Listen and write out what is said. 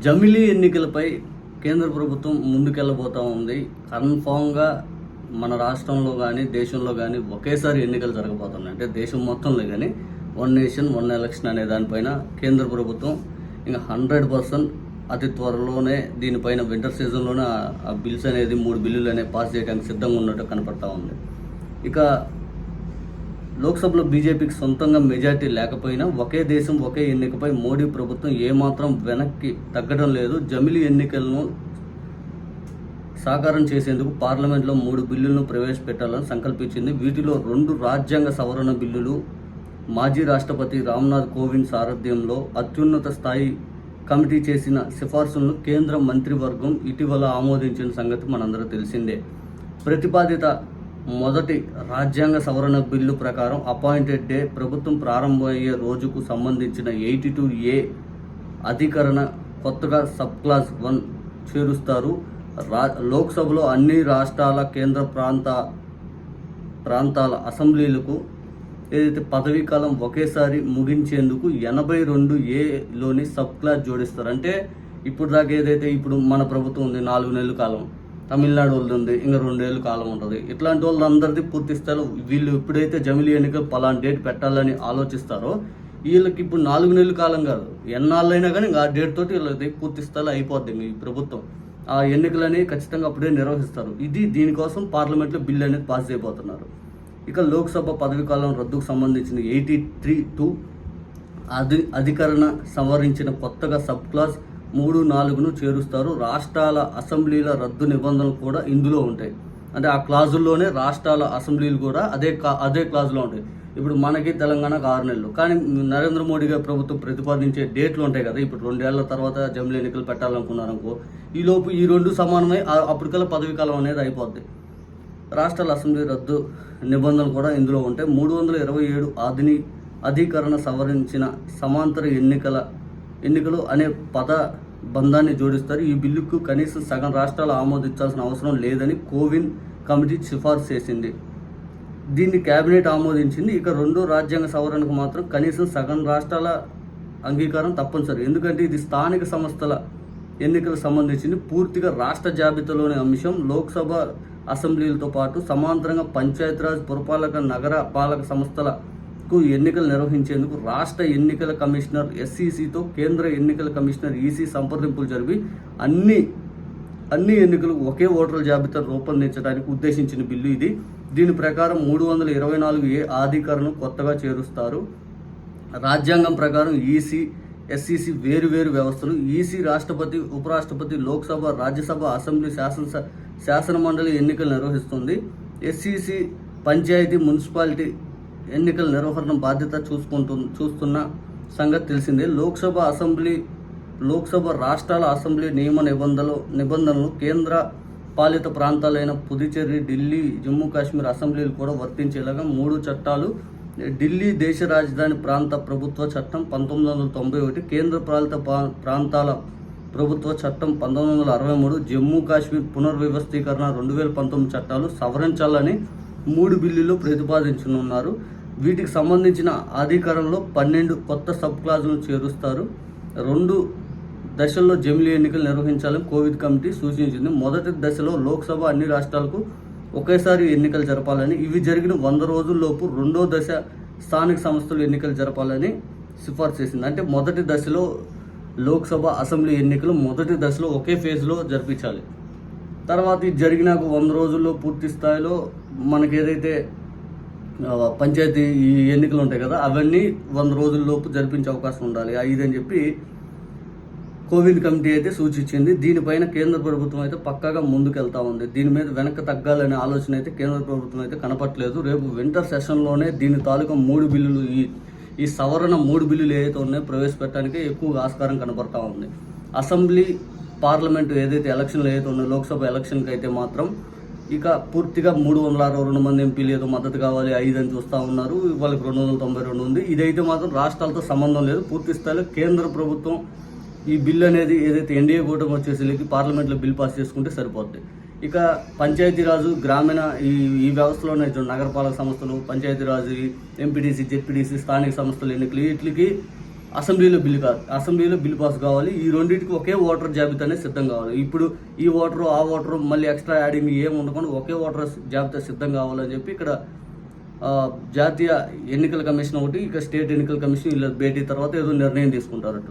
జమిలీ ఎన్నికలపై కేంద్ర ప్రభుత్వం ముందుకెళ్ళబోతా ఉంది. కన్ఫామ్గా మన రాష్ట్రంలో కానీ దేశంలో కానీ ఒకేసారి ఎన్నికలు జరగబోతున్నాయి. అంటే దేశం మొత్తంలో కానీ వన్ నేషన్ వన్ ఎలక్షన్ అనే దానిపైన కేంద్ర ప్రభుత్వం ఇంకా హండ్రెడ్ పర్సెంట్ అతి త్వరలోనే దీనిపైన వింటర్ సీజన్లోనే ఆ- ఆ బిల్స్ అనేది మూడు బిల్లులు అనేవి పాస్ చేయడానికి సిద్ధంగా ఉన్నట్టు కనపడతా ఉంది. ఇక లోక్సభలో బీజేపీకి సొంతంగా మెజార్టీ లేకపోయినా ఒకే దేశం ఒకే ఎన్నికపై మోడీ ప్రభుత్వం ఏమాత్రం వెనక్కి తగ్గడం లేదు. జమిలీ ఎన్నికలను సాకారం చేసేందుకు పార్లమెంట్లో మూడు బిల్లులను ప్రవేశపెట్టాలని సంకల్పించింది. వీటిలో రెండు రాజ్యాంగ సవరణ బిల్లులు మాజీ రాష్ట్రపతి రామ్నాథ్ కోవింద్ సారథ్యంలో అత్యున్నత స్థాయి కమిటీ చేసిన సిఫార్సులను కేంద్ర మంత్రివర్గం ఇటీవల ఆమోదించిన సంగతి మనందరూ తెలిసిందే. ప్రతిపాదిత మొదటి రాజ్యాంగ సవరణ బిల్లు ప్రకారం అపాయింటెడ్ డే ప్రభుత్వం ప్రారంభమయ్యే రోజుకు సంబంధించిన ఎయిటీ టూ ఏ అధికరణ కొత్తగా సబ్ క్లాస్ వన్ చేరుస్తారు. రా లోక్సభలో అన్ని రాష్ట్రాల కేంద్ర ప్రాంత ప్రాంతాల అసెంబ్లీలకు ఏదైతే పదవీ కాలం ఒకేసారి ముగించేందుకు ఎనభై రెండు ఏలోని సబ్ క్లాస్ జోడిస్తారు. అంటే ఇప్పుడు దాకా ఏదైతే ఇప్పుడు మన ప్రభుత్వం ఉంది నాలుగు నెలల కాలం. తమిళనాడు వాళ్ళది ఉంది ఇంకా రెండేళ్ళు కాలం ఉంటుంది. ఇట్లాంటి వాళ్ళందరిది పూర్తి స్థాయిలో వీళ్ళు ఎప్పుడైతే జమిలీ ఎన్నిక పలానా డేట్ పెట్టాలని ఆలోచిస్తారో వీళ్ళకి ఇప్పుడు నాలుగు నెలల కాలం కాదు. ఎన్నాళ్ళైనా కానీ ఇంకా ఆ డేట్ తోటి వీళ్ళది పూర్తి స్థాయిలో అయిపోద్ది మీ ప్రభుత్వం. ఆ ఎన్నికలని ఖచ్చితంగా అప్పుడే నిర్వహిస్తారు. ఇది దీనికోసం పార్లమెంట్లో బిల్ అనేది పాస్ చేయబోతున్నారు. ఇక లోక్సభ పదవీ కాలం రద్దుకు సంబంధించిన ఎయిటీ త్రీ టూ అధి అధికరణ సవరించిన కొత్తగా సబ్ క్లాస్ మూడు నాలుగును చేరుస్తారు. రాష్ట్రాల అసెంబ్లీల రద్దు నిబంధనలు కూడా ఇందులో ఉంటాయి. అంటే ఆ క్లాజుల్లోనే రాష్ట్రాల అసెంబ్లీలు కూడా అదే కా అదే క్లాజులో ఉంటాయి. ఇప్పుడు మనకి తెలంగాణకు ఆరు నెలలు. కానీ నరేంద్ర మోడీ గారి ప్రభుత్వం ప్రతిపాదించే డేట్లు ఉంటాయి కదా. ఇప్పుడు రెండేళ్ళ తర్వాత జమిలీ ఎన్నికలు పెట్టాలనుకున్నారు అనుకో ఈ ఈ రెండు సమానమై అప్పటికల్లా పదవీ కాలం అనేది అయిపోద్ది. రాష్ట్రాల అసెంబ్లీ రద్దు నిబంధనలు కూడా ఇందులో ఉంటాయి. మూడు వందల ఇరవై ఏడు ఆధుని అధికరణ సవరించిన సమాంతర ఎన్నికల ఎన్నికలు అనే పద బంధాన్ని జోడిస్తారు. ఈ బిల్లుకు కనీసం సగం రాష్ట్రాలు ఆమోదించాల్సిన అవసరం లేదని కోవిన్ కమిటీ సిఫార్సు చేసింది. దీన్ని కేబినెట్ ఆమోదించింది. ఇక రెండో రాజ్యాంగ సవరణకు మాత్రం కనీసం సగం రాష్ట్రాల అంగీకారం తప్పనిసరి. ఎందుకంటే ఇది స్థానిక సంస్థల ఎన్నికలకు సంబంధించింది. పూర్తిగా రాష్ట్ర జాబితాలోని అంశం. లోక్సభ అసెంబ్లీలతో పాటు సమాంతరంగా పంచాయతీరాజ్ పురపాలక నగర పాలక సంస్థల కు ఎన్నికలు నిర్వహించేందుకు రాష్ట్ర ఎన్నికల కమిషనర్ ఎస్సీసీతో కేంద్ర ఎన్నికల కమిషనర్ ఈసీ సంప్రదింపులు జరిపి అన్ని అన్ని ఎన్నికలు ఒకే ఓటర్ల జాబితా రూపొందించడానికి ఉద్దేశించిన బిల్లు ఇది. దీని ప్రకారం మూడు వందల ఇరవై నాలుగు ఏ ఆధికారులను కొత్తగా చేరుస్తారు. రాజ్యాంగం ప్రకారం ఈసీ ఎస్సీసీ వేరు వేరు వ్యవస్థలు. ఈసీ రాష్ట్రపతి ఉపరాష్ట్రపతి లోక్సభ రాజ్యసభ అసెంబ్లీ శాసన మండలి ఎన్నికలు నిర్వహిస్తుంది. ఎస్సీసీ పంచాయతీ మున్సిపాలిటీ ఎన్నికల నిర్వహణ బాధ్యత చూసుకుంటు చూస్తున్న సంగతి తెలిసిందే. లోక్సభ అసెంబ్లీ లోక్సభ రాష్ట్రాల అసెంబ్లీ నియమ నిబంధనలు నిబంధనలు కేంద్ర పాలిత ప్రాంతాలైన పుదుచ్చేరి ఢిల్లీ జమ్మూ కాశ్మీర్ అసెంబ్లీలు కూడా వర్తించేలాగా మూడు చట్టాలు ఢిల్లీ దేశ రాజధాని ప్రాంత ప్రభుత్వ చట్టం పంతొమ్మిది వందల తొంభై ఒకటి కేంద్ర పాలిత ప్రాంతాల ప్రభుత్వ చట్టం పంతొమ్మిది వందల అరవై మూడు జమ్మూ కాశ్మీర్ పునర్వ్యవస్థీకరణ రెండు వేల పంతొమ్మిది చట్టాలు సవరించాలని మూడు బిల్లులు ప్రతిపాదించనున్నారు. వీటికి సంబంధించిన అధికారంలో పన్నెండు కొత్త సబ్ క్లాజులను చేరుస్తారు. రెండు దశల్లో జమిలీ ఎన్నికలు నిర్వహించాలని కోవిడ్ కమిటీ సూచించింది. మొదటి దశలో లోక్సభ అన్ని రాష్ట్రాలకు ఒకేసారి ఎన్నికలు జరపాలని ఇవి జరిగిన వంద రోజుల్లోపు రెండో దశ స్థానిక సంస్థలు ఎన్నికలు జరపాలని సిఫార్సు చేసింది. అంటే మొదటి దశలో లోక్సభ అసెంబ్లీ ఎన్నికలు మొదటి దశలో ఒకే ఫేజ్లో జరిపించాలి. తర్వాత ఇది జరిగినాక వంద రోజుల్లో పూర్తి స్థాయిలో మనకి ఏదైతే పంచాయతీ ఈ ఎన్నికలు ఉంటాయి కదా అవన్నీ వంద రోజుల్లోపు జరిపించే అవకాశం ఉండాలి. ఇదని చెప్పి కోవిడ్ కమిటీ అయితే సూచించింది. దీనిపైన కేంద్ర ప్రభుత్వం అయితే పక్కాగా ముందుకెళ్తా ఉంది. దీని మీద వెనక్కి తగ్గాలనే ఆలోచన అయితే కేంద్ర ప్రభుత్వం అయితే కనపట్లేదు రేపు వింటర్ సెషన్లోనే దీని తాలూకా మూడు బిల్లులు ఈ ఈ సవరణ మూడు బిల్లులు ఏదైతే ఉన్నాయో ప్రవేశపెట్టడానికి ఎక్కువగా ఆస్కారం కనపడతా ఉంది. అసెంబ్లీ పార్లమెంటు ఏదైతే ఎలక్షన్లు ఏదైతే ఉన్నాయో లోక్సభ ఎలక్షన్కి అయితే మాత్రం ఇక పూర్తిగా మూడు వందల అరవై రెండు మంది ఎంపీలు ఏదో మద్దతు కావాలి ఐదు అని చూస్తూ ఉన్నారు. వాళ్ళకి రెండు వందల తొంభై రెండు ఉంది. ఇదైతే మాత్రం రాష్ట్రాలతో సంబంధం లేదు. పూర్తి స్థాయిలో కేంద్ర ప్రభుత్వం ఈ బిల్ అనేది ఏదైతే ఎన్డీఏ కూటమి వచ్చేసరికి పార్లమెంట్లో బిల్ పాస్ చేసుకుంటే సరిపోద్ది. ఇక పంచాయతీరాజు గ్రామీణ ఈ ఈ వ్యవస్థలోనే నగరపాలక సంస్థలు పంచాయతీరాజు ఎంపీటీసీ జెడ్పీటీసీ స్థానిక సంస్థలు ఎన్నికలు వీటికి అసెంబ్లీలో బిల్లు కాదు అసెంబ్లీలో బిల్ పాస్ కావాలి. ఈ రెండింటికి ఒకే ఓటర్ జాబితానే సిద్ధం కావాలి. ఇప్పుడు ఈ ఓటరు ఆ ఓటరు మళ్ళీ ఎక్స్ట్రా యాడింగ్ ఏం ఉండకుండా ఒకే ఓటర్ జాబితా సిద్ధం కావాలని చెప్పి ఇక్కడ జాతీయ ఎన్నికల కమిషన్ ఒకటి ఇక స్టేట్ ఎన్నికల కమిషన్ వీళ్ళ భేటీ తర్వాత ఏదో నిర్ణయం తీసుకుంటారట.